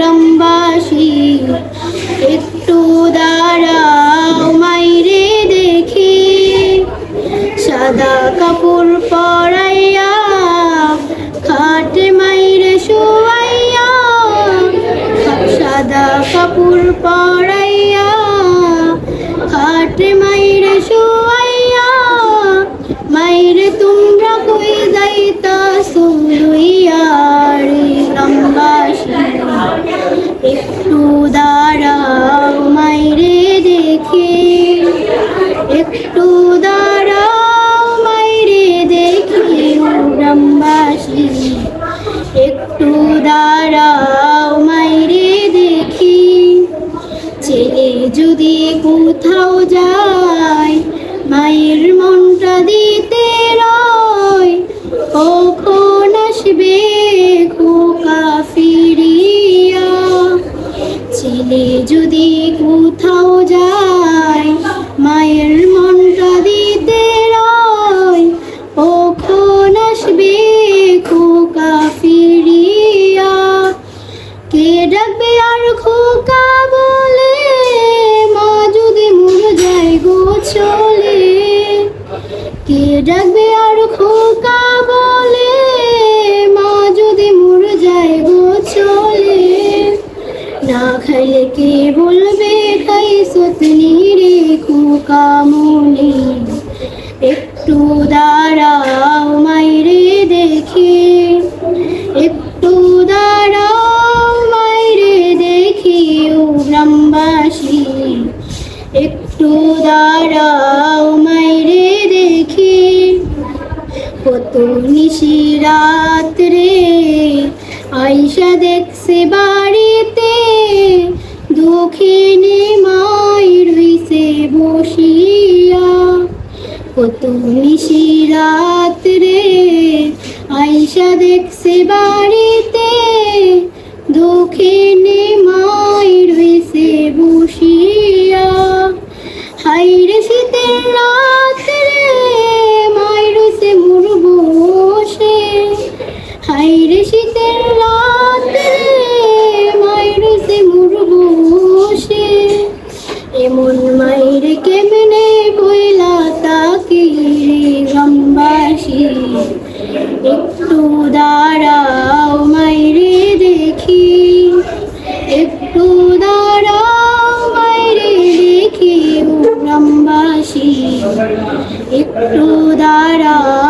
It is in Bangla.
গ্রামবাসী একটু দাঁড়াও মাইরে দেখি। সাদা কাপড় পরাইয়া খাটে মাইরে শোয়াইয়া সাদা কাপড় পরাইয়া একটু দাঁড়াও, মাইরে দেখি। একটু দাঁড়াও, মাইরে দেখি গ্রামবাসী একটু দাঁড়াও, মাইরে দেখি। ছেলে যদি কোথাও যায়, মায়ের মনটা দিতে ছেলে যদি কোথাও যায় মায়ের মনটা দিতে রয়, কখন আসবে খোকা ফিরিয়া? কে ডাকবে আর খোকা বলে? মা যদি মন যায় গো চলে। কে ডাকবে না খাইলে কে বলবে খাই সতনি রে খোকা মনে একটু দাঁড়াও মাইরে দেখি। একটু দাঁড়াও মাইরে দেখি, ও গ্রামবাসী। একটু দাঁড়াও মাইরে দেখি। কত নিশি রাত রে আইসা দেখছে বাড়িতে কত নিশি রাত রে। আইসা দেখছে বাড়িতে দুঃখিনী মাই রইছে বসিয়া। হাইরে শীতের রাত রে মাই রইছে মোর বসে। হাইরে শীতের একটু দাঁড়াও